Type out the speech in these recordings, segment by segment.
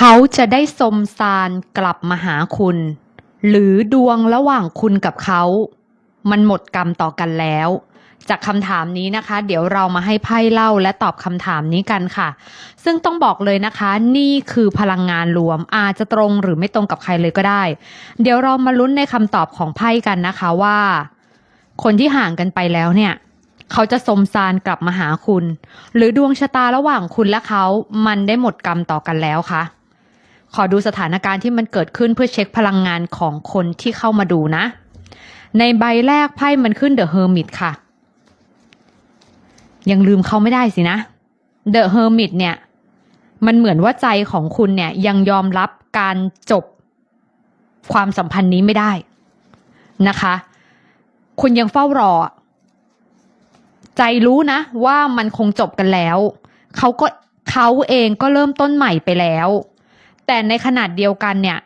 เขาจะได้สมซานกลับมาหาคุณ หรือดวงระหว่างคุณกับเขา มันหมดกรรมต่อกันแล้ว จากคำถามนี้นะคะ เดี๋ยวเรามาให้ไพ่เล่าและตอบคำถามนี้กันค่ะ ซึ่งต้องบอกเลยนะคะ นี่คือพลังงานรวมอาจจะตรงหรือไม่ตรงกับใครเลยก็ได้ เดี๋ยวเรามาลุ้นในคำตอบของไพ่กันนะคะว่า คนที่ห่างกันไปแล้วเนี่ยเขาจะสมซานกลับมาหาคุณ หรือดวงชะตาระหว่างคุณและเขา มันได้หมดกรรมต่อกันแล้วค่ะ ขอดูสถานการณ์ที่มันเกิดขึ้นเพื่อเช็คพลังงานของคนที่เข้ามาดูนะ ในใบแรกไพ่มันขึ้นเดอะเฮอร์มิตค่ะ ยังลืมเขาไม่ได้สินะเดอะเฮอร์มิตเนี่ย มันเหมือนว่าใจของคุณเนี่ยยังยอมรับการจบความสัมพันธ์นี้ไม่ได้นะคะ คุณยังเฝ้ารอ ใจรู้นะ ว่ามันคงจบกันแล้ว เขาก็เขาเองก็เริ่มต้นใหม่ไปแล้ว แต่ในขนาดเดียวกันเนี่ย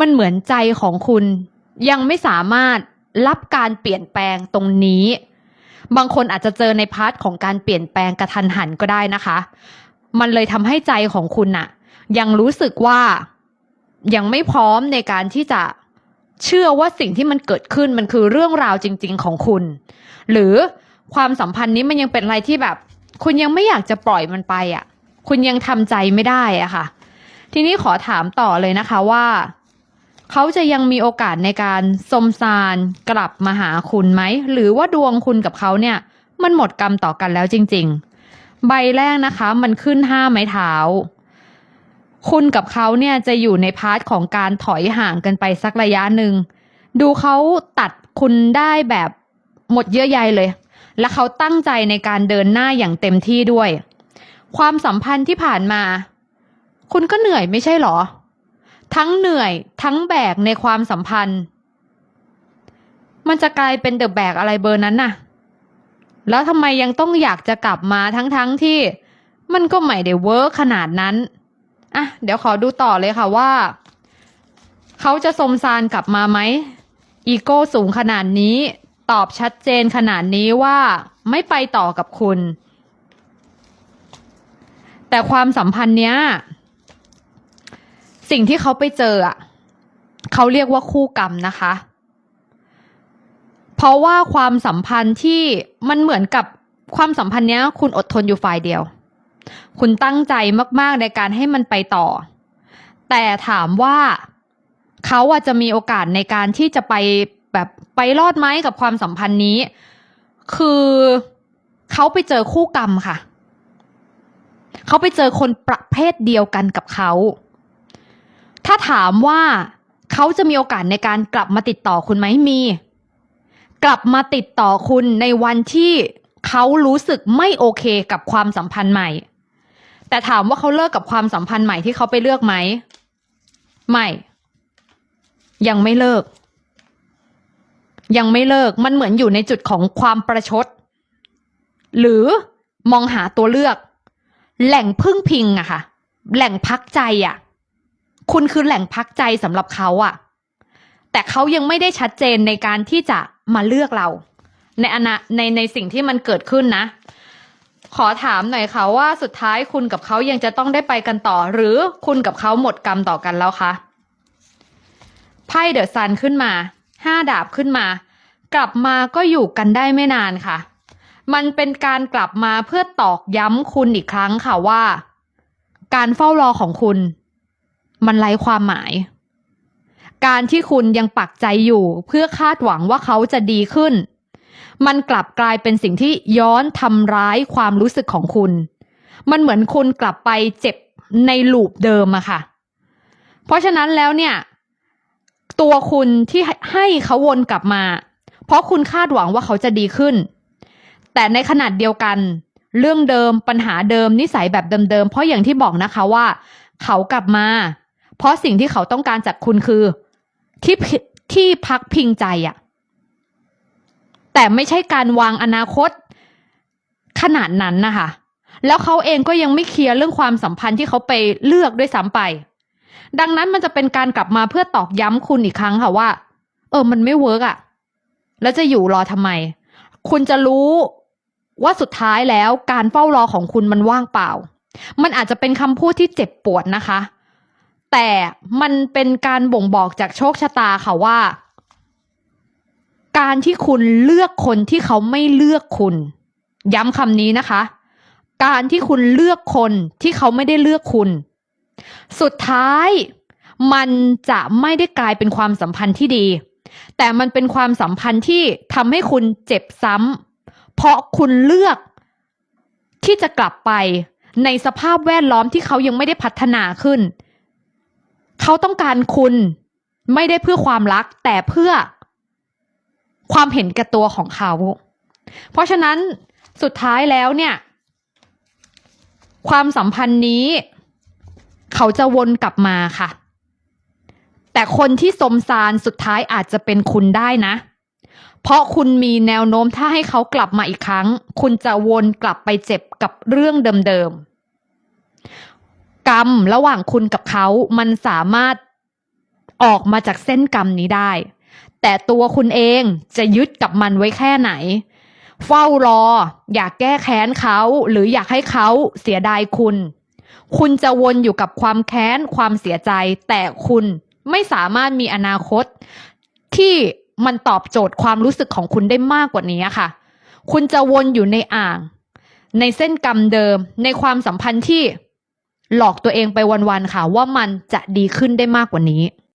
มันเหมือนใจของคุณยังไม่สามารถรับการเปลี่ยนแปลงตรงนี้ บางคนอาจจะเจอในพาร์ทของการเปลี่ยนแปลงกระทันหันก็ได้นะคะ มันเลยทำให้ใจของคุณน่ะ ยังรู้สึกว่ายังไม่พร้อมในการที่จะเชื่อว่าสิ่งที่มันเกิดขึ้นมันคือเรื่องราวจริง ๆ ของคุณ หรือความสัมพันธ์นี้มันยังเป็นอะไรที่แบบ คุณยังไม่อยากจะปล่อยมันไปอะ คุณยังทำใจไม่ได้อะค่ะ ทีนี้ขอถามต่อเลยนะคะว่าเขาจะยังมีโอกาสในการสมซานกลับมาหาคุณไหม หรือว่าดวงคุณกับเขาเนี่ย มันหมดกรรมต่อกันแล้วจริง ๆ ใบแรกนะคะ มันขึ้นห้าไม้เท้า คุณกับเขาเนี่ยจะอยู่ในพาร์ทของการถอยห่างกันไปสักระยะหนึ่ง ดูเขาตัดคุณได้แบบหมดเยื่อใยเลย และเขาตั้งใจในการเดินหน้าอย่างเต็มที่ด้วย ความสัมพันธ์ที่ผ่านมา คุณก็เหนื่อยไม่ใช่หรอ ทั้งเหนื่อยทั้งแบกในความสัมพันธ์ มันจะกลายเป็นเดอะแบกอะไรเบอร์นั้นน่ะ แล้วทำไมยังต้องอยากจะกลับมาทั้งๆทที่ มันก็ไม่ได้เวิร์กขนาดนั้นอะเดี๋ยวขอดูต่อเลยค่ะว่า เขาจะสมซานกลับมาไหมอีโก้สูงขนาดนี้ ตอบชัดเจนขนาดนี้ว่าไม่ไปต่อกับคุณ แต่ความสัมพันธ์เนี้ย สิ่งที่เขาไปเจออะเขาเรียกว่าคู่กรรมนะคะ เพราะว่าความสัมพันธ์ที่มันเหมือนกับความสัมพันธ์เนี้ย คุณอดทนอยู่ฝ่ายเดียว คุณตั้งใจมากๆในการให้มันไปต่อ แต่ถามว่าเขาอะจะมีโอกาสในการที่จะไปแบบไปรอดไหมกับความสัมพันธ์นี้ คือเขาไปเจอคู่กรรมค่ะ เขาไปเจอคนประเภทเดียวกันกับเขา ถ้าถามว่าเขาจะมีโอกาสในการกลับมาติดต่อคุณไหมมี กลับมาติดต่อคุณในวันที่เขารู้สึกไม่โอเคกับความสัมพันธ์ใหม่ แต่ถามว่าเขาเลิกกับความสัมพันธ์ใหม่ที่เขาไปเลือกไหม ไม่ ยังไม่เลิก ยังไม่เลิกมันเหมือนอยู่ในจุดของความประชด หรือมองหาตัวเลือก แหล่งพึ่งพิงอะค่ะ แหล่งพักใจอะ คุณคือแหล่งพักใจสำหรับเขาอะแต่เขายังไม่ได้ชัดเจนในการที่จะมาเลือกเรา ในอนาในในสิ่งที่มันเกิดขึ้นนะ ขอถามหน่อยค่ะว่าสุดท้ายคุณกับเขายังจะต้องได้ไปกันต่อ หรือคุณกับเขาหมดกรรมต่อกันแล้วคะไพ่เดอะซันขึ้นมาห้าดาบขึ้นมา กลับมาก็อยู่กันได้ไม่นานค่ะ มันเป็นการกลับมาเพื่อตอกย้ำคุณอีกครั้งค่ะว่า การเฝ้ารอของคุณ มันไร้ความหมาย การที่คุณยังปักใจอยู่เพื่อคาดหวังว่าเขาจะดีขึ้น มันกลับกลายเป็นสิ่งที่ย้อนทำร้ายความรู้สึกของคุณ มันเหมือนคุณกลับไปเจ็บในลูปเดิมอะค่ะ เพราะฉะนั้นแล้วเนี่ย ตัวคุณที่ให้เขาวนกลับมา เพราะคุณคาดหวังว่าเขาจะดีขึ้น แต่ในขนาดเดียวกัน เรื่องเดิมปัญหาเดิมนิสัยแบบเดิมๆเพราะอย่างที่บอกนะคะว่า เขากลับมา เพราะสิ่งที่เขาต้องการจากคุณคือ ที่ที่พักพิงใจอะแต่ไม่ใช่การวางอนาคตขนาดนั้นนะคะแล้วเขาเองก็ยังไม่เคลียร์เรื่องความสัมพันธ์ที่เขาไปเลือกด้วยซ้ำไป ดังนั้นมันจะเป็นการกลับมาเพื่อตอกย้ำคุณอีกครั้งค่ะว่า เออ มันไม่เวิร์กอะแล้วจะอยู่รอทำไม คุณจะรู้ว่าสุดท้ายแล้วการเฝ้ารอของคุณมันว่างเปล่า มันอาจจะเป็นคำพูดที่เจ็บปวดนะคะ แต่มันเป็นการบ่งบอกจากโชคชะตาค่ะว่า การที่คุณเลือกคนที่เขาไม่เลือกคุณ ย้ำคำนี้นะคะ การที่คุณเลือกคนที่เขาไม่ได้เลือกคุณ สุดท้ายมันจะไม่ได้กลายเป็นความสัมพันธ์ที่ดี แต่มันเป็นความสัมพันธ์ที่ทำให้คุณเจ็บซ้ำเพราะคุณเลือกที่จะกลับไปในสภาพแวดล้อมที่เขายังไม่ได้พัฒนาขึ้น เขาต้องการคุณไม่ได้เพื่อความรัก แต่เพื่อความเห็นแก่ตัวของเขา เพราะฉะนั้นสุดท้ายแล้วเนี่ย ความสัมพันธ์นี้ เขาจะวนกลับมาค่ะ แต่คนที่สมซานสุดท้ายอาจจะเป็นคุณได้นะ เพราะคุณมีแนวโน้มถ้าให้เขากลับมาอีกครั้ง คุณจะวนกลับไปเจ็บกับเรื่องเดิมๆ รรมระหว่างคุณกับเขา มันสามารถออกมาจากเส้นกรรมนี้ได้ แต่ตัวคุณเองจะยึดกับมันไว้แค่ไหน เฝ้ารอ อยากแก้แค้นเขา หรืออยากให้เขาเสียดายคุณ คุณจะวนอยู่กับความแค้นความเสียใจ แต่คุณไม่สามารถมีอนาคต ที่มันตอบโจทย์ความรู้สึกของคุณได้มากกว่านี้ค่ะ คุณจะวนอยู่ในอ่าง ในเส้นกรรมเดิม ในความสัมพันธ์ที่ หลอกตัวเองไปวันๆค่ะ ว่ามันจะดีขึ้นได้มากกว่านี้